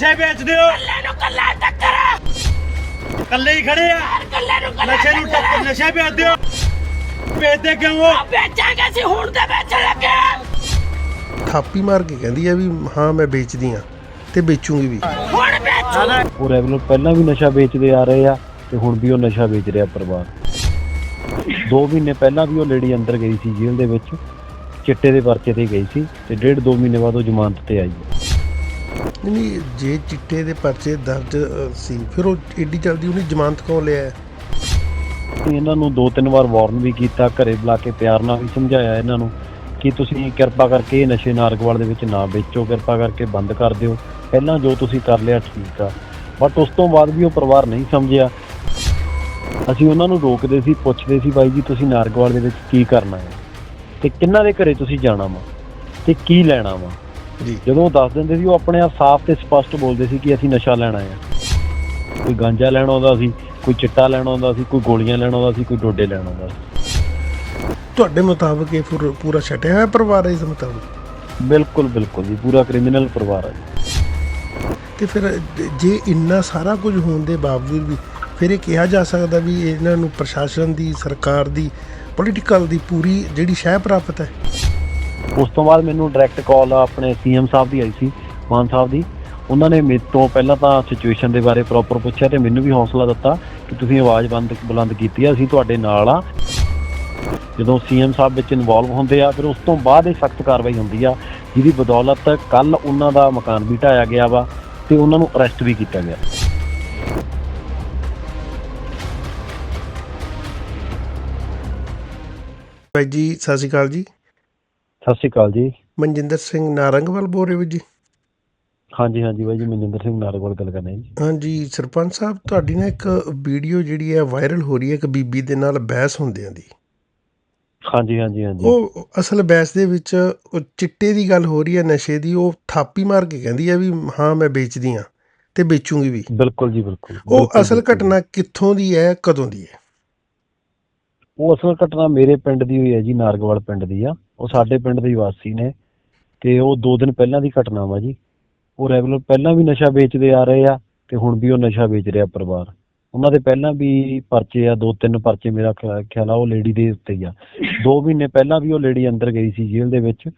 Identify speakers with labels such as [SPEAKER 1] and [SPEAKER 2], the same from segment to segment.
[SPEAKER 1] ਨਸ਼ੇ ਵੇਚਦੇ ਹੋ?
[SPEAKER 2] ਕੱਲੇ ਨੂੰ ਕੱਲਾ ਟੱਕਰ।
[SPEAKER 1] ਇਕੱਲੇ ਹੀ ਖੜੇ ਆ?
[SPEAKER 2] ਕੱਲੇ ਨੂੰ ਕੱਲਾ
[SPEAKER 1] ਨਸ਼ੇ ਨੂੰ ਟੱਕਰ। ਨਸ਼ੇ ਵੇਚਦੇ ਹੋ? ਵੇਚਦੇ ਕਿਉਂ ਹੋ?
[SPEAKER 2] ਵੇਚਾਂਗੇ ਅਸੀਂ ਹੁਣ ਤੇ ਵੇਚਣ ਲੱਗੇ।
[SPEAKER 3] ਥਾਪੀ ਮਾਰ ਕੇ ਕਹਿੰਦੀ ਆ ਵੀ ਹਾਂ ਮੈਂ ਵੇਚਦੀ ਆ ਤੇ ਵੇਚੂਗੀ ਵੀ।
[SPEAKER 2] ਹੁਣ ਵੇਚੂ।
[SPEAKER 4] ਉਹ ਰੈਗੂਲਰ ਪਹਿਲਾਂ ਵੀ ਨਸ਼ਾ ਵੇਚਦੇ ਆ ਰਹੇ ਆ ਤੇ ਹੁਣ ਵੀ ਉਹ ਨਸ਼ਾ ਵੇਚ ਰਿਹਾ ਪਰਿਵਾਰ। 2 ਮਹੀਨੇ ਪਹਿਲਾਂ ਵੀ ਉਹ ਲੇਡੀ ਅੰਦਰ ਗਈ ਸੀ ਜੇਲ੍ਹ ਦੇ ਵਿੱਚ ਚਿੱਟੇ ਦੇ ਪਰਚੇ ਤੇ ਗਈ ਸੀ ਤੇ ਡੇਢ 2 ਮਹੀਨੇ ਬਾਅਦ ਉਹ ਜ਼ਮਾਨਤ ਤੇ ਆਈ। ਹੈ
[SPEAKER 3] ਨਹੀਂ, ਜੇ ਚਿੱਟੇ ਦੇ ਪਰਚੇ ਦਰਜ ਸੀ ਫਿਰ ਉਹ ਏਡੀ ਜਲਦੀ ਉਹਨੇ ਜ਼ਮਾਨਤ ਕਿਉਂ ਲਿਆ?
[SPEAKER 4] ਇਹਨਾਂ ਨੂੰ ਦੋ ਤਿੰਨ ਵਾਰ ਵਾਰਨ ਵੀ ਕੀਤਾ ਘਰੇ ਬੁਲਾ ਕੇ ਪਿਆਰ ਨਾਲ ਵੀ ਸਮਝਾਇਆ ਇਹਨਾਂ ਨੂੰ ਕਿ ਤੁਸੀਂ ਕਿਰਪਾ ਕਰਕੇ ਇਹ ਨਸ਼ੇ ਨਾਰਗਵਾਲ ਦੇ ਵਿੱਚ ਨਾ ਵੇਚੋ ਕਿਰਪਾ ਕਰਕੇ ਬੰਦ ਕਰ ਦਿਓ। ਪਹਿਲਾਂ ਜੋ ਤੁਸੀਂ ਕਰ ਲਿਆ ਠੀਕ ਆ। ਬਟ ਉਸ ਤੋਂ ਬਾਅਦ ਵੀ ਉਹ ਪਰਿਵਾਰ ਨਹੀਂ ਸਮਝਿਆ। ਅਸੀਂ ਉਹਨਾਂ ਨੂੰ ਰੋਕਦੇ ਸੀ ਪੁੱਛਦੇ ਸੀ ਬਾਈ ਜੀ ਤੁਸੀਂ ਨਾਰਗਵਾਲ ਦੇ ਵਿੱਚ ਕੀ ਕਰਨਾ ਹੈ? ਤੇ ਕਿੰਨਾਂ ਦੇ ਘਰੇ ਤੁਸੀਂ ਜਾਣਾ ਵਾ? ਤੇ ਕੀ ਲੈਣਾ ਵਾ?
[SPEAKER 3] ਜੀ।
[SPEAKER 4] ਜਦੋਂ ਉਹ ਦੱਸ ਦਿੰਦੇ ਸੀ ਉਹ ਆਪਣੇ ਆਪ ਸਾਫ਼ ਤੇ ਸਪਸ਼ਟ ਬੋਲਦੇ ਸੀ ਕਿ ਅਸੀਂ ਨਸ਼ਾ ਲੈਣਾ ਹੈ। ਕੋਈ ਗਾਂਜਾ ਲੈਣਾ ਆਉਂਦਾ ਸੀ ਕੋਈ ਚਿੱਟਾ ਲੈਣਾ ਆਉਂਦਾ ਸੀ ਕੋਈ ਗੋਲੀਆਂ ਲੈਣਾ ਆਉਂਦਾ ਸੀ ਕੋਈ ਡੋਡੇ ਲੈਣਾ ਆਉਂਦਾ ਸੀ।
[SPEAKER 3] ਤੁਹਾਡੇ ਮੁਤਾਬਕ ਇਹ ਪੂਰਾ ਛਟਿਆ ਹੋਇਆ ਪਰਿਵਾਰ ਹੈ ਇਸ ਮੁਤਾਬਕ?
[SPEAKER 4] ਬਿਲਕੁਲ ਬਿਲਕੁਲ ਜੀ ਪੂਰਾ ਕ੍ਰਿਮੀਨਲ ਪਰਿਵਾਰ ਹੈ ਜੀ।
[SPEAKER 3] ਤੇ ਫਿਰ ਜੇ ਇੰਨਾ ਸਾਰਾ ਕੁਝ ਹੋਣ ਦੇ ਬਾਵਜੂਦ ਵੀ ਫਿਰ ਇਹ ਕਿਹਾ ਜਾ ਸਕਦਾ ਵੀ ਇਹਨਾਂ ਨੂੰ ਪ੍ਰਸ਼ਾਸਨ ਦੀ ਸਰਕਾਰ ਦੀ ਪੋਲੀਟੀਕਲ ਦੀ ਪੂਰੀ ਜਿਹੜੀ ਸ਼ਹਿ ਪ੍ਰਾਪਤ ਹੈ।
[SPEAKER 4] ਉਸ ਤੋਂ ਬਾਅਦ ਮੈਨੂੰ ਡਾਇਰੈਕਟ ਕਾਲ ਆਪਣੇ ਸੀਐਮ ਸਾਹਿਬ ਦੀ ਆਈ ਸੀ, ਮਾਨ ਸਾਹਿਬ ਦੀ। ਉਹਨਾਂ ਨੇ ਮੇਰੇ ਤੋਂ ਪਹਿਲਾਂ ਤਾਂ ਸਿਚੁਏਸ਼ਨ ਦੇ ਬਾਰੇ ਪ੍ਰੋਪਰ ਪੁੱਛਿਆ ਤੇ ਮੈਨੂੰ ਵੀ ਹੌਸਲਾ ਦਿੱਤਾ ਕਿ ਤੁਸੀਂ ਆਵਾਜ਼ ਬੰਦ, ਬੁਲੰਦ ਕੀਤੀ ਆ, ਅਸੀਂ ਤੁਹਾਡੇ ਨਾਲ ਆ। ਜਦੋਂ ਸੀਐਮ ਸਾਹਿਬ ਵਿੱਚ ਇਨਵੋਲਵ ਹੁੰਦੇ ਆ, ਫਿਰ ਉਸ ਤੋਂ ਬਾਅਦ ਇਹ ਸਖਤ ਕਾਰਵਾਈ ਹੁੰਦੀ ਆ, ਜਿਹਦੀ ਬਦੌਲਤ ਕੱਲ ਉਹਨਾਂ ਦਾ ਮਕਾਨ ਵੀ ਢਾਇਆ ਗਿਆ ਵਾ ਤੇ ਉਹਨਾਂ ਨੂੰ ਅਰੈਸਟ ਵੀ ਕੀਤਾ ਗਿਆ।
[SPEAKER 3] ਭਾਈ ਜੀ, ਸਤਿ ਸ਼੍ਰੀ ਅਕਾਲ ਜੀ।
[SPEAKER 4] ਸਤਿ ਸ਼੍ਰੀ ਅਕਾਲ ਜੀ।
[SPEAKER 3] ਮਨਜਿੰਦਰ ਸਿੰਘ ਨਾਰੰਗਵਾਲ ਬੋਲ ਰਹੇ ਹੋ ਜੀ?
[SPEAKER 4] ਹਾਂਜੀ ਹਾਂਜੀ ਬਾਈ ਜੀ ਮਨਜਿੰਦਰ ਸਿੰਘ ਨਾਰਗੋਲ ਗੱਲ ਕਰ ਰਹੇ ਜੀ।
[SPEAKER 3] ਹਾਂਜੀ ਸਰਪੰਚ ਸਾਹਿਬ ਤੁਹਾਡੀ ਨਾ ਇੱਕ ਵੀਡੀਓ ਜਿਹੜੀ ਹੈ ਵਾਇਰਲ ਹੋ ਰਹੀ ਹੈ ਇੱਕ ਬੀਬੀ ਦੇ ਨਾਲ ਬਹਿਸ ਹੁੰਦਿਆਂ ਦੀ।
[SPEAKER 4] ਹਾਂਜੀ ਹਾਂਜੀ ਹਾਂਜੀ।
[SPEAKER 3] ਉਹ ਅਸਲ ਬਹਿਸ ਦੇ ਵਿੱਚ ਉਹ ਚਿੱਟੇ ਦੀ ਗੱਲ ਹੋ ਰਹੀ ਹੈ ਨਸ਼ੇ ਦੀ ਉਹ ਥਾਪੀ ਮਾਰ ਕੇ ਕਹਿੰਦੀ ਹੈ ਵੀ ਹਾਂ ਮੈਂ ਵੇਚਦੀ ਆ ਤੇ ਵੇਚੂਗੀ ਵੀ।
[SPEAKER 4] ਬਿਲਕੁਲ ਜੀ ਬਿਲਕੁਲ।
[SPEAKER 3] ਉਹ ਅਸਲ। ਘਟਨਾ ਕਿੱਥੋਂ ਦੀ ਹੈ ਕਦੋਂ ਦੀ ਹੈ?
[SPEAKER 4] ਉਹ ਅਸਲ ਘਟਨਾ ਮੇਰੇ ਪਿੰਡ ਦੀ ਹੋਈ ਹੈ ਜੀ ਨਾਰਗਵਾਲ ਪਿੰਡ ਦੀ ਆ। ਉਹ ਸਾਡੇ ਪਿੰਡ ਦੇ ਵਾਸੀ ਨੇ ਤੇ ਉਹ 2 ਦਿਨ ਪਹਿਲਾਂ ਦੀ ਘਟਨਾ ਵਾ ਜੀ। ਉਹ ਰੈਗੂਲਰ ਪਹਿਲਾਂ ਵੀ ਨਸ਼ਾ ਵੇਚਦੇ ਆ ਰਹੇ ਆ ਤੇ ਹੁਣ ਵੀ ਉਹ ਨਸ਼ਾ ਵੇਚ ਰਿਹਾ ਪਰਿਵਾਰ। ਉਹਨਾਂ ਦੇ ਪਹਿਲਾਂ ਵੀ ਪਰਚੇ ਆ ਦੋ ਤਿੰਨ ਪਰਚੇ ਮੇਰਾ ਖਿਆਲ ਆ ਉਹ ਲੇਡੀ ਦੇ ਉੱਤੇ ਹੀ ਆ। 2 ਮਹੀਨੇ ਪਹਿਲਾਂ ਵੀ ਉਹ ਲੇਡੀ ਅੰਦਰ ਗਈ ਸੀ ਜੇਲ੍ਹ ਦੇ ਵਿੱਚ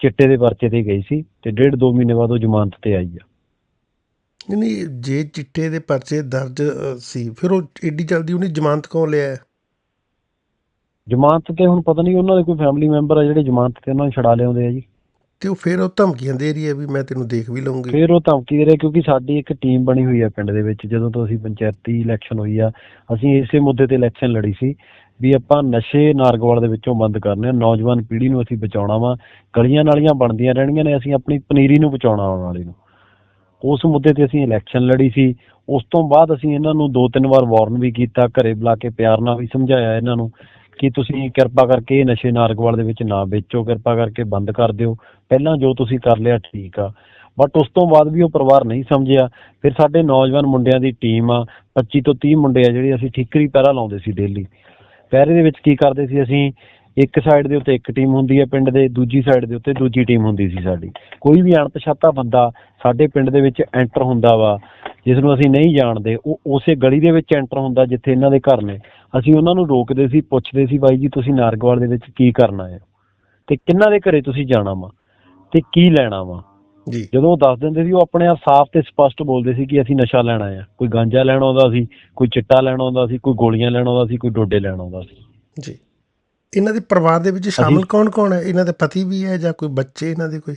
[SPEAKER 4] ਚਿੱਟੇ ਦੇ ਪਰਚੇ ਤੇ ਗਈ ਸੀ ਤੇ ਡੇਢ 2 ਮਹੀਨੇ ਬਾਅਦ ਉਹ ਜ਼ਮਾਨਤ ਤੇ ਆਈ ਆ।
[SPEAKER 3] ਨਹੀਂ, ਜੇ ਚਿੱਟੇ ਦੇ ਪਰਚੇ ਦਰਜ ਸੀ ਫਿਰ ਉਹ ਏਡੀ ਜਲਦੀ ਉਹਨੇ ਜ਼ਮਾਨਤ ਕਿਉਂ ਲਿਆ?
[SPEAKER 4] ਜ਼ਮਾਨਤ ਤੇ ਹੁਣ ਪਤਾ ਨਹੀਂ ਉਹਨਾਂ ਦੇ ਕੋਈ ਫੈਮਿਲੀ ਮੈਂਬਰ ਆ ਜਿਹੜੇ ਜ਼ਮਾਨਤ ਤੇ ਉਹਨਾਂ ਨੂੰ ਛਡਾ ਲਿਆਉਂਦੇ ਆ ਜੀ।
[SPEAKER 3] ਤੇ ਉਹ ਫਿਰ ਉਹ ਧਮਕੀਆਂ ਦੇ ਰਹੀ ਹੈ ਵੀ ਮੈਂ ਤੈਨੂੰ ਦੇਖ ਵੀ ਲਵਾਂਗੀ
[SPEAKER 4] ਫਿਰ ਉਹ ਧਮਕੀ ਦੇ ਰਿਹਾ ਕਿਉਂਕਿ ਸਾਡੀ ਇੱਕ ਟੀਮ ਬਣੀ ਹੋਈ ਹੈ ਪਿੰਡ ਦੇ ਵਿੱਚ ਜਦੋਂ ਤੋਂ ਅਸੀਂ ਪੰਚਾਇਤੀ ਇਲੈਕਸ਼ਨ ਹੋਈ ਆ ਅਸੀਂ ਇਸੇ ਮੁੱਦੇ ਤੇ ਇਲੈਕਸ਼ਨ ਲੜੀ ਸੀ ਵੀ ਆਪਾਂ ਨਸ਼ੇ ਨਾਰਗਵਾਲ ਦੇ ਵਿੱਚੋਂ ਬੰਦ ਕਰਨੇ ਆ ਨੌਜਵਾਨ ਪੀੜ੍ਹੀ ਨੂੰ ਅਸੀਂ ਬਚਾਉਣਾ ਵਾ ਗਲੀਆਂ ਨਾਲੀਆਂ ਬਣਦੀਆਂ ਰਹਿਣਗੀਆਂ ਨੇ ਅਸੀਂ ਆਪਣੀ ਪਨੀਰੀ ਨੂੰ ਬਚਾਉਣਾ ਆਉਣ ਵਾਲੀ ਨੂੰ। ਉਸ ਮੁੱਦੇ ਤੇ ਅਸੀਂ ਇਲੈਕਸ਼ਨ ਲੜੀ ਸੀ ਉਸ ਤੋਂ ਬਾਅਦ ਅਸੀਂ ਇਹਨਾਂ ਨੂੰ ਦੋ ਤਿੰਨ ਵਾਰ ਵਾਰਨ ਵੀ ਕੀਤਾ ਘਰੇ ਬੁਲਾ ਕੇ ਪਿਆਰ ਨਾਲ ਵੀ ਸਮਝਾਇਆ ਇਹਨਾਂ ਨੂੰ ਕਿ ਤੁਸੀਂ ਕਿਰਪਾ ਕਰਕੇ ਇਹ ਨਸ਼ੇ ਨਾਰਗਵਾਲ ਦੇ ਵਿੱਚ ਨਾ ਵੇਚੋ, ਕਿਰਪਾ ਕਰਕੇ ਬੰਦ ਕਰ ਦਿਓ। ਪਹਿਲਾਂ ਜੋ ਤੁਸੀਂ ਕਰ ਲਿਆ, ਠੀਕ ਆ। ਬਟ ਉਸ ਤੋਂ ਬਾਅਦ ਵੀ ਉਹ ਪਰਿਵਾਰ ਨਹੀਂ ਸਮਝਿਆ। ਫਿਰ ਸਾਡੇ ਨੌਜਵਾਨ ਮੁੰਡਿਆਂ ਦੀ ਟੀਮ ਆ 25 ਤੋਂ 30 ਮੁੰਡੇ ਆ ਜਿਹੜੇ ਅਸੀਂ ਠੀਕਰੀ ਪਹਿਰਾ ਲਾਉਂਦੇ ਸੀ ਡੇਲੀ ਪਹਿਰੇ ਦੇ ਵਿੱਚ ਕੀ ਕਰਦੇ ਸੀ ਅਸੀਂ? ਇੱਕ ਸਾਈਡ ਦੇ ਉੱਤੇ ਇੱਕ ਟੀਮ ਹੁੰਦੀ ਹੈ ਪਿੰਡ ਦੇ, ਦੂਜੀ ਸਾਈਡ ਦੇ ਉੱਤੇ ਦੂਜੀ ਟੀਮ ਹੁੰਦੀ ਸੀ ਸਾਡੀ। ਕੋਈ ਵੀ ਅਣਪਛਾਤਾ ਬੰਦਾ ਸਾਡੇ ਪਿੰਡ ਦੇ ਵਿੱਚ ਐਂਟਰ ਹੁੰਦਾ ਵਾ, ਜਿਸ ਨੂੰ ਅਸੀਂ ਨਹੀਂ ਜਾਣਦੇ, ਉਹ ਉਸੇ ਗਲੀ ਦੇ ਵਿੱਚ ਐਂਟਰ ਹੁੰਦਾ ਜਿੱਥੇ ਇਹਨਾਂ ਦੇ ਘਰ ਨੇ। ਅਸੀਂ ਉਹਨਾਂ ਨੂੰ ਰੋਕਦੇ ਸੀ ਪੁੱਛਦੇ ਸੀ ਬਾਈ ਜੀ ਤੁਸੀਂ ਨਾਰਗਵਾਲ ਦੇ ਵਿੱਚ ਕੀ ਕਰਨਾ ਹੈ? ਤੇ ਕਿੰਨਾਂ ਦੇ ਘਰੇ ਤੁਸੀਂ ਜਾਣਾ ਵਾ? ਤੇ ਕੀ ਲੈਣਾ ਵਾ?
[SPEAKER 3] ਜੀ।
[SPEAKER 4] ਜਦੋਂ ਉਹ ਦੱਸ ਦਿੰਦੇ ਸੀ ਉਹ ਆਪਣੇ ਆਪ ਸਾਫ਼ ਤੇ ਸਪਸ਼ਟ ਬੋਲਦੇ ਸੀ ਕਿ ਅਸੀਂ ਨਸ਼ਾ ਲੈਣਾ ਹੈ। ਕੋਈ ਗਾਂਜਾ ਲੈਣਾ ਆਉਂਦਾ ਸੀ ਕੋਈ ਚਿੱਟਾ ਲੈਣਾ ਆਉਂਦਾ ਸੀ ਕੋਈ ਗੋਲੀਆਂ ਲੈਣਾ ਆਉਂਦਾ ਸੀ ਕੋਈ ਡੋਡੇ ਲੈਣਾ ਆਉਂਦਾ ਸੀ।
[SPEAKER 3] ਜੀ। ਇਹਨਾਂ ਦੇ ਪਰਿਵਾਰ ਦੇ ਵਿੱਚ ਸ਼ਾਮਲ ਕੌਣ ਕੌਣ ਹੈ? ਇਹਨਾਂ ਦੇ ਪਤੀ ਵੀ ਹੈ ਜਾਂ ਕੋਈ ਬੱਚੇ ਇਹਨਾਂ ਦੇ ਕੋਈ?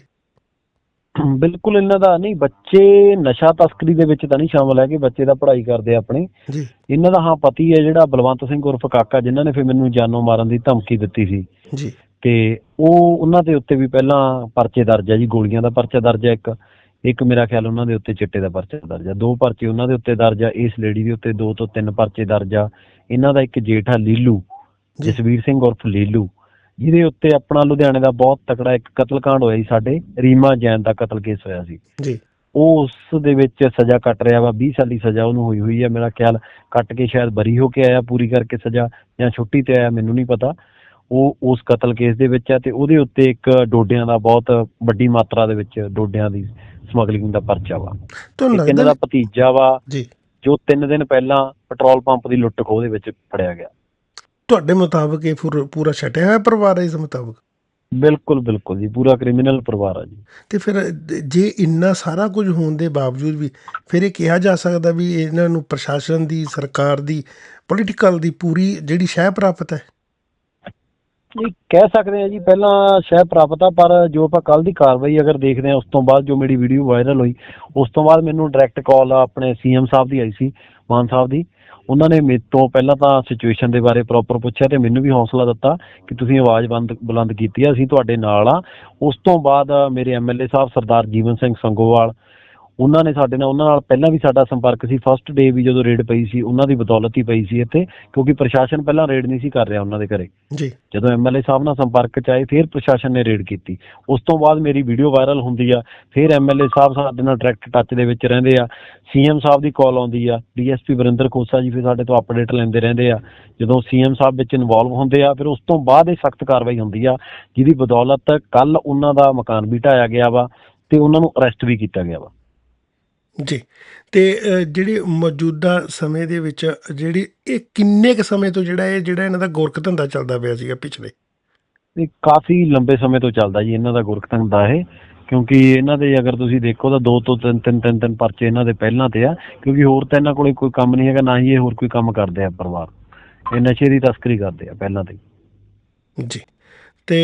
[SPEAKER 4] ਬਿਲਕੁਲ ਇਹਨਾਂ ਦਾ ਨਹੀਂ ਬੱਚੇ ਨਸ਼ਾ ਤਸਕਰੀ ਦੇ ਵਿੱਚ ਤਾਂ ਨਹੀਂ ਸ਼ਾਮਲ ਹੈ ਕਿ ਬੱਚੇ ਦਾ ਪੜ੍ਹਾਈ ਕਰਦੇ ਆ ਆਪਣੀ।
[SPEAKER 3] ਜੀ।
[SPEAKER 4] ਇਹਨਾਂ ਦਾ ਹਾਂ ਪਤੀ ਹੈ ਜਿਹੜਾ ਬਲਵੰਤ ਸਿੰਘ ਉਰਫ ਕਾਕਾ ਜਿਨ੍ਹਾਂ ਨੇ ਫਿਰ ਮੈਨੂੰ ਜਾਨੋਂ ਮਾਰਨ ਦੀ ਧਮਕੀ ਦਿੱਤੀ ਸੀ।
[SPEAKER 3] ਜੀ।
[SPEAKER 4] ਤੇ ਉਹ ਉਹਨਾਂ ਦੇ ਉੱਤੇ ਵੀ ਪਹਿਲਾਂ ਪਰਚੇ ਦਰਜ ਹੈ ਜੀ ਗੋਲੀਆਂ ਦਾ ਪਰਚਾ ਦਰਜ ਹੈ ਇੱਕ। ਇੱਕ ਮੇਰਾ ਖਿਆਲ ਉਹਨਾਂ ਦੇ ਉੱਤੇ ਚਿੱਟੇ ਦਾ ਪਰਚਾ ਦਰਜ ਹੈ ਦੋ ਪਰਚੇ ਉਹਨਾਂ ਦੇ ਉੱਤੇ ਦਰਜ ਆ ਇਸ ਲੇਡੀ ਦੇ ਉੱਤੇ ਦੋ ਤੋਂ ਤਿੰਨ ਪਰਚੇ ਦਰਜ ਆ। ਇਹਨਾਂ ਦਾ ਇੱਕ ਜੇਠ ਆ ਲੀਲੂ। ਜਸਵੀਰ ਸਿੰਘ ਉਰਫ ਲੀਲੂ। ਜਿਹਦੇ ਉੱਤੇ ਆਪਣਾ ਲੁਧਿਆਣੇ ਦਾ ਬਹੁਤ ਤਕੜਾ ਇੱਕ ਕਤਲकांड ਹੋਇਆ ਸੀ ਸਾਡੇ ਰੀਮਾ ਜੈਨ ਦਾ ਕਤਲ ਕੇਸ ਹੋਇਆ ਸੀ।
[SPEAKER 3] ਜੀ।
[SPEAKER 4] ਉਹ ਉਸ ਦੇ ਵਿੱਚ ਸਜ਼ਾ ਕੱਟ ਰਿਹਾ ਵਾ 20 ਸਾਲੀ ਸਜ਼ਾ ਉਹਨੂੰ ਹੋਈ ਹੋਈ ਹੈ ਮੇਰਾ ਖਿਆਲ ਕੱਟ ਕੇ ਸ਼ਾਇਦ ਬਰੀ ਹੋ ਕੇ ਆਇਆ ਪੂਰੀ ਕਰਕੇ ਸਜ਼ਾ ਜਾਂ ਛੁੱਟੀ ਤੇ ਆਇਆ ਮੈਨੂੰ ਨਹੀਂ ਪਤਾ। ਉਹ ਉਸ ਕਤਲ ਕੇਸ ਦੇ ਵਿੱਚ ਹੈ ਤੇ ਉਹਦੇ ਉੱਤੇ ਇੱਕ ਡੋਡਿਆਂ ਦਾ ਬਹੁਤ ਵੱਡੀ ਮਾਤਰਾ ਦੇ ਵਿੱਚ ਡੋਡਿਆਂ ਦੀ ਸਮਗਲਿੰਗ ਦਾ ਪਰਚਾ ਵਾ।
[SPEAKER 3] ਤੁਹਾਨੂੰ ਲੱਗਦਾ
[SPEAKER 4] ਦਾ ਭਤੀਜਾ ਵਾ
[SPEAKER 3] ਜੀ।
[SPEAKER 4] ਜੋ 3 ਦਿਨ ਪਹਿਲਾਂ ਪੈਟਰੋਲ ਪੰਪ ਦੀ ਲੁੱਟ ਖੋਹ ਦੇ ਵਿੱਚ ਫੜਿਆ ਗਿਆ।
[SPEAKER 3] ਤੁਹਾਡੇ ਮੁਤਾਬਕ ਇਹ ਪੂਰਾ- ਪੂਰਾ ਛਟਿਆ ਹੋਇਆ ਪਰਿਵਾਰ ਹੈ ਇਸ ਮੁਤਾਬਕ?
[SPEAKER 4] ਬਿਲਕੁਲ ਬਿਲਕੁਲ ਜੀ ਪੂਰਾ ਕ੍ਰਿਮੀਨਲ ਪਰਿਵਾਰ ਆ ਜੀ।
[SPEAKER 3] ਤੇ ਫਿਰ ਜੇ ਇੰਨਾ ਸਾਰਾ ਕੁਝ ਹੋਣ ਦੇ ਬਾਵਜੂਦ ਵੀ ਫਿਰ ਇਹ ਕਿਹਾ ਜਾ ਸਕਦਾ ਵੀ ਇਹਨਾਂ ਨੂੰ ਪ੍ਰਸ਼ਾਸਨ ਦੀ ਸਰਕਾਰ ਦੀ ਪੋਲੀਟੀਕਲ ਦੀ ਪੂਰੀ ਜਿਹੜੀ ਸ਼ਹਿ ਪ੍ਰਾਪਤ ਹੈ?
[SPEAKER 4] ਇਹ ਕਹਿ ਸਕਦੇ ਆ ਜੀ ਪਹਿਲਾਂ ਸ਼ਾਇਦ ਪ੍ਰਾਪਤ ਆ ਪਰ ਜੋ ਆਪਾਂ ਕੱਲ ਦੀ ਕਾਰਵਾਈ ਅਗਰ ਦੇਖਦੇ ਆ ਉਸ ਤੋਂ ਬਾਅਦ ਜੋ ਮੇਰੀ ਵੀਡੀਓ ਵਾਇਰਲ ਹੋਈ ਉਸ ਤੋਂ ਬਾਅਦ ਮੈਨੂੰ ਡਾਇਰੈਕਟ ਕਾਲ ਆਪਣੇ ਸੀਐਮ ਸਾਹਿਬ ਦੀ ਆਈ ਸੀ ਮਾਨ ਸਾਹਿਬ ਦੀ। ਉਹਨਾਂ ਨੇ ਮੇਰੇ ਤੋਂ ਪਹਿਲਾਂ ਤਾਂ ਸਿਚੁਏਸ਼ਨ ਦੇ ਬਾਰੇ ਪ੍ਰੋਪਰ ਪੁੱਛਿਆ ਤੇ ਮੈਨੂੰ ਵੀ ਹੌਸਲਾ ਦਿੱਤਾ ਕਿ ਤੁਸੀਂ ਆਵਾਜ਼ ਬੰਦ, ਬੁਲੰਦ ਕੀਤੀ ਆ, ਅਸੀਂ ਤੁਹਾਡੇ ਨਾਲ ਆ। ਉਸ ਤੋਂ ਬਾਅਦ ਮੇਰੇ ਐਮਐਲਏ ਸਾਹਿਬ ਸਰਦਾਰ ਜੀਵਨ ਸਿੰਘ ਸੰਗੋਵਾਲ ਉਹਨਾਂ ਨੇ ਸਾਡੇ ਨਾਲ ਉਹਨਾਂ ਨਾਲ ਪਹਿਲਾਂ ਵੀ ਸਾਡਾ ਸੰਪਰਕ ਸੀ ਫਸਟ ਡੇ ਵੀ ਜਦੋਂ ਰੇਡ ਪਈ ਸੀ ਉਹਨਾਂ ਦੀ ਬਦੌਲਤ ਹੀ ਪਈ ਸੀ ਇੱਥੇ ਕਿਉਂਕਿ ਪ੍ਰਸ਼ਾਸਨ ਪਹਿਲਾਂ ਰੇਡ ਨਹੀਂ ਸੀ ਕਰ ਰਿਹਾ ਉਹਨਾਂ ਦੇ ਘਰੇ।
[SPEAKER 3] ਜੀ।
[SPEAKER 4] ਜਦੋਂ ਐਮਐਲਏ ਸਾਹਿਬ ਨਾਲ ਸੰਪਰਕ ਚ ਆਏ ਫਿਰ ਪ੍ਰਸ਼ਾਸਨ ਨੇ ਰੇਡ ਕੀਤੀ। ਉਸ ਤੋਂ ਬਾਅਦ ਮੇਰੀ ਵੀਡੀਓ ਵਾਇਰਲ ਹੁੰਦੀ ਆ ਫਿਰ ਐਮਐਲਏ ਸਾਹਿਬ ਸਾਡੇ ਨਾਲ ਡਾਇਰੈਕਟ ਟੱਚ ਦੇ ਵਿੱਚ ਰਹਿੰਦੇ ਆ। ਸੀਐਮ ਸਾਹਿਬ ਦੀ ਕਾਲ ਆਉਂਦੀ ਆ ਡੀਐਸਪੀ ਵਰਿੰਦਰ ਖੋਸਾ ਜੀ ਫਿਰ ਸਾਡੇ ਤੋਂ ਅਪਡੇਟ ਲੈਂਦੇ ਰਹਿੰਦੇ ਆ। ਜਦੋਂ ਸੀਐਮ ਸਾਹਿਬ ਵਿੱਚ ਇਨਵੋਲਵ ਹੁੰਦੇ ਆ ਫਿਰ ਉਸ ਤੋਂ ਬਾਅਦ ਇਹ ਸਖਤ ਕਾਰਵਾਈ ਹੁੰਦੀ ਆ ਜਿਹਦੀ ਬਦੌਲਤ ਕੱਲ ਉਹਨਾਂ ਦਾ ਮਕਾਨ ਵੀ ਢਾਇਆ ਗਿਆ ਵਾ ਤੇ ਉਹਨਾਂ ਨੂੰ ਅਰੈਸਟ ਵੀ ਕੀਤਾ ਗਿਆ ਵਾ।
[SPEAKER 3] ਜੀ। ਤੇ ਅ, ਜਿਹੜੇ ਮੌਜੂਦਾ ਸਮੇਂ ਦੇ ਵਿੱਚ ਜਿਹੜੀ ਇਹ ਕਿੰਨੇ ਕ ਸਮੇਂ ਤੋਂ ਜਿਹੜਾ ਇਹ ਜਿਹੜਾ ਇਹਨਾਂ ਦਾ ਗੋਰਖ ਧੰਦਾ ਚੱਲਦਾ ਪਿਆ ਸੀਗਾ ਪਿਛਲੇ?
[SPEAKER 4] ਇਹ ਕਾਫੀ ਲੰਬੇ ਸਮੇਂ ਤੋਂ ਚੱਲਦਾ ਜੀ ਇਹਨਾਂ ਦਾ ਗੁਰਖਤੰਗ ਦਾ ਇਹ ਕਿਉਂਕਿ ਇਹਨਾਂ ਦੇ ਅਗਰ ਤੁਸੀਂ ਦੇਖੋ ਤਾਂ ਦੋ ਤੋਂ ਤਿੰਨ ਤਿੰਨ ਤਿੰਨ ਤਿੰਨ ਪਰਚੇ ਇਹਨਾਂ ਦੇ ਪਹਿਲਾਂ ਤੇ ਆ ਕਿਉਂਕਿ ਹੋਰ ਤਾਂ ਇਹਨਾਂ ਕੋਲੇ ਕੋਈ ਕੰਮ ਨਹੀਂ ਹੈਗਾ ਨਾ ਹੀ ਇਹ ਹੋਰ ਕੋਈ ਕੰਮ ਕਰਦੇ ਆ ਪਰਿਵਾਰ। ਇਹ ਨਸ਼ੇ ਦੀ ਤਸਕਰੀ ਕਰਦੇ ਆ ਪਹਿਲਾਂ ਤੇ।
[SPEAKER 3] ਜੀ। ਤੇ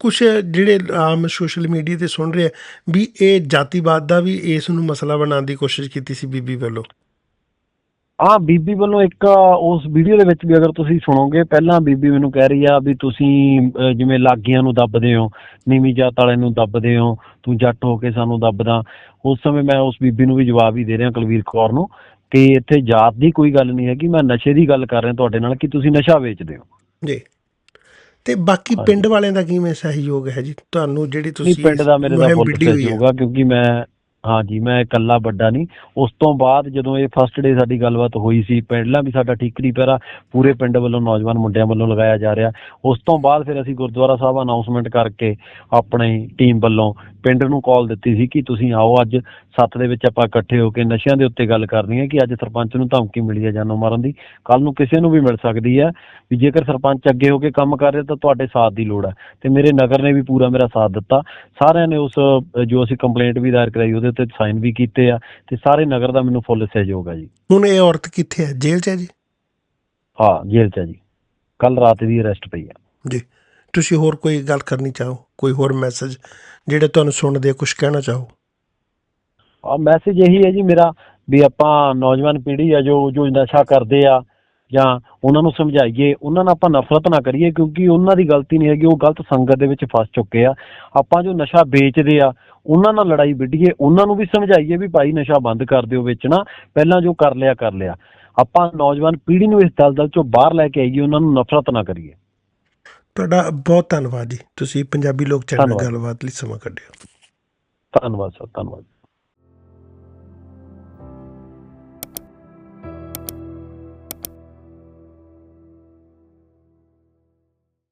[SPEAKER 3] ਕੁਝ ਜਿਹੜੇ ਆਮ ਸੋਸ਼ਲ ਮੀਡੀਆ ਤੇ ਸੁਣ ਰਹੇ ਆ ਵੀ ਇਹ ਜਾਤੀਵਾਦ ਦਾ ਵੀ ਇਸ ਨੂੰ ਮਸਲਾ ਬਣਾਉਣ ਦੀ ਕੋਸ਼ਿਸ਼ ਕੀਤੀ ਸੀ ਬੀਬੀ ਵੱਲੋਂ?
[SPEAKER 4] ਹਾਂ ਬੀਬੀ ਵੱਲੋਂ ਇੱਕ ਉਸ ਵੀਡੀਓ ਦੇ ਵਿੱਚ ਵੀ ਅਗਰ ਤੁਸੀਂ ਸੁਣੋਗੇ ਪਹਿਲਾਂ ਬੀਬੀ ਮੈਨੂੰ ਕਹਿ ਰਹੀ ਆ ਵੀ ਤੁਸੀਂ ਜਿਵੇਂ ਲਾਗੀਆਂ ਨੂੰ ਦੱਬਦੇ ਹੋ ਨੀਵੀਂ ਜਾਤ ਵਾਲਿਆਂ ਨੂੰ ਦੱਬਦੇ ਹੋ ਤੂੰ ਜੱਟ ਹੋ ਕੇ ਸਾਨੂੰ ਦੱਬਦਾ। ਉਸ ਸਮੇਂ ਮੈਂ ਉਸ ਬੀਬੀ ਨੂੰ ਵੀ ਜਵਾਬ ਹੀ ਦੇ ਰਿਹਾ ਕੁਲਵੀਰ ਕੌਰ ਨੂੰ ਕਿ ਇੱਥੇ ਜਾਤ ਦੀ ਕੋਈ ਗੱਲ ਨਹੀਂ ਹੈਗੀ ਮੈਂ ਨਸ਼ੇ ਦੀ ਗੱਲ ਕਰ ਰਿਹਾ ਤੁਹਾਡੇ ਨਾਲ ਕਿ ਤੁਸੀਂ ਨਸ਼ਾ ਵੇਚਦੇ ਹੋ।
[SPEAKER 3] ਜੀ। ਤੇ ਬਾਕੀ। ਪਿੰਡ ਵਾਲਿਆਂ ਦਾ ਕਿਵੇਂ ਸਹਿਯੋਗ ਹੈ ਜੀ ਤੁਹਾਨੂੰ ਜਿਹੜੀ ਤੁਸੀਂ
[SPEAKER 4] ਪਿੰਡ ਦਾ ਮੇਰੇ ਦਾ ਫੁੱਲ ਸਹਿਯੋਗ ਆ ਕਿਉਂਕਿ ਮੈਂ ਹਾਂਜੀ, ਮੈਂ ਇਕੱਲਾ ਵੱਡਾ ਨਹੀਂ। ਉਸ ਤੋਂ ਬਾਅਦ ਜਦੋਂ ਇਹ ਫਸਟ ਡੇ ਸਾਡੀ ਗੱਲਬਾਤ ਹੋਈ ਸੀ ਪਹਿਲਾਂ ਵੀ ਸਾਡਾ ਠੀਕਰੀ ਪਹਿਰਾ ਪੂਰੇ ਪਿੰਡ ਵੱਲੋਂ ਨੌਜਵਾਨ ਮੁੰਡਿਆਂ ਵੱਲੋਂ ਲਗਾਇਆ ਜਾ ਰਿਹਾ। ਉਸ ਤੋਂ ਬਾਅਦ ਫਿਰ ਅਸੀਂ ਗੁਰਦੁਆਰਾ ਸਾਹਿਬ ਅਨਾਉਂਸਮੈਂਟ ਕਰਕੇ ਆਪਣੀ ਟੀਮ ਵੱਲੋਂ ਪਿੰਡ ਨੂੰ ਕਾਲ ਦਿੱਤੀ ਸੀ ਕਿ ਤੁਸੀਂ ਆਓ ਅੱਜ। ਸੱਤ ਦੇ ਵਿੱਚ ਆਪਾਂ ਇਕੱਠੇ ਹੋ ਕੇ ਨਸ਼ਿਆਂ ਦੇ ਉੱਤੇ ਗੱਲ ਕਰਨੀ ਹੈ ਕਿ ਅੱਜ ਸਰਪੰਚ ਨੂੰ ਧਮਕੀ ਮਿਲੀ ਹੈ ਜਾਨੋਂ ਮਾਰਨ ਦੀ। ਕੱਲ ਨੂੰ ਕਿਸੇ ਨੂੰ ਵੀ ਮਿਲ ਸਕਦੀ ਹੈ। ਵੀ ਜੇਕਰ ਸਰਪੰਚ ਅੱਗੇ ਹੋ ਕੇ ਕੰਮ ਕਰ ਰਿਹਾ ਤਾਂ ਤੁਹਾਡੇ ਸਾਥ ਦੀ ਲੋੜ ਹੈ। ਤੇ ਮੇਰੇ ਨਗਰ ਨੇ ਵੀ ਪੂਰਾ ਮੇਰਾ ਸਾਥ ਦਿੱਤਾ। ਸਾਰਿਆਂ ਨੇ ਉਸ ਜੋ ਅਸੀਂ ਕੰਪਲੇਂਟ ਵੀ ਦਾਇਰ ਕਰਾਈ, ਉਹਦੇ ਉੱਤੇ ਸਾਈਨ ਵੀ ਕੀਤੇ ਆ ਤੇ ਸਾਰੇ ਨਗਰ ਦਾ ਮੈਨੂੰ ਫੁੱਲ ਸਹਿਯੋਗ ਹੈ ਜੀ।
[SPEAKER 3] ਹੁਣ ਇਹ ਔਰਤ ਕਿੱਥੇ ਹੈ ਜੇਲ੍ਹ 'ਚ ਹੈ ਜੀ?
[SPEAKER 4] ਹਾਂ ਜੇਲ੍ਹ 'ਚ ਹੈ ਜੀ। ਕੱਲ ਰਾਤ ਦੀ ਅਰੈਸਟ ਪਈ ਆ।
[SPEAKER 3] ਜੀ। ਤੁਸੀਂ ਹੋਰ ਕੋਈ ਗੱਲ ਕਰਨੀ ਚਾਹੋ? ਕੋਈ ਹੋਰ ਮੈਸੇਜ ਜਿਹੜੇ ਤੁਹਾਨੂੰ ਸੁਣਦੇ ਕੁਝ ਕਹਿਣਾ ਚਾਹੋ?
[SPEAKER 4] ਆ ਮੈਸੇਜ ਇਹੀ ਹੈ ਜੀ ਮੇਰਾ ਵੀ ਆਪਾਂ ਨੌਜਵਾਨ ਪੀੜ੍ਹੀ ਆ ਜੋ ਜੋ ਨਸ਼ਾ ਕਰਦੇ ਆ ਜਾਂ ਉਹਨਾਂ ਨੂੰ ਸਮਝਾਈਏ ਉਹਨਾਂ ਨਾਲ ਆਪਾਂ ਨਫ਼ਰਤ ਨਾ ਕਰੀਏ ਕਿਉਂਕਿ ਉਹਨਾਂ ਦੀ ਗਲਤੀ ਨਹੀਂ ਹੈਗੀ ਉਹ ਗਲਤ ਸੰਗਤ ਦੇ ਵਿੱਚ ਫਸ ਚੁੱਕੇ ਆ। ਆਪਾਂ ਜੋ ਨਸ਼ਾ ਵੇਚਦੇ ਆ ਉਹਨਾਂ ਨਾਲ ਲੜਾਈ ਵਿੱਢੀਏ ਉਹਨਾਂ ਨੂੰ ਵੀ ਸਮਝਾਈਏ ਵੀ ਭਾਈ ਨਸ਼ਾ ਬੰਦ ਕਰ ਦਿਓ ਵੇਚਣਾ ਪਹਿਲਾਂ ਜੋ ਕਰ ਲਿਆ ਕਰ ਲਿਆ। ਆਪਾਂ ਨੌਜਵਾਨ ਪੀੜ੍ਹੀ ਨੂੰ ਇਸ ਦਲਦਲ ਚੋਂ ਬਾਹਰ ਲੈ ਕੇ ਆਈਏ ਉਹਨਾਂ ਨੂੰ ਨਫ਼ਰਤ ਨਾ ਕਰੀਏ।
[SPEAKER 3] ਤੁਹਾਡਾ ਬਹੁਤ ਧੰਨਵਾਦ ਜੀ। ਤੁਸੀਂ ਪੰਜਾਬੀ ਲੋਕ ਚੈਨਲ। ਗੱਲਬਾਤ ਲਈ ਸਮਾਂ ਕੱਢਿਆ।
[SPEAKER 4] ਧੰਨਵਾਦ ਸਰ ਧੰਨਵਾਦ।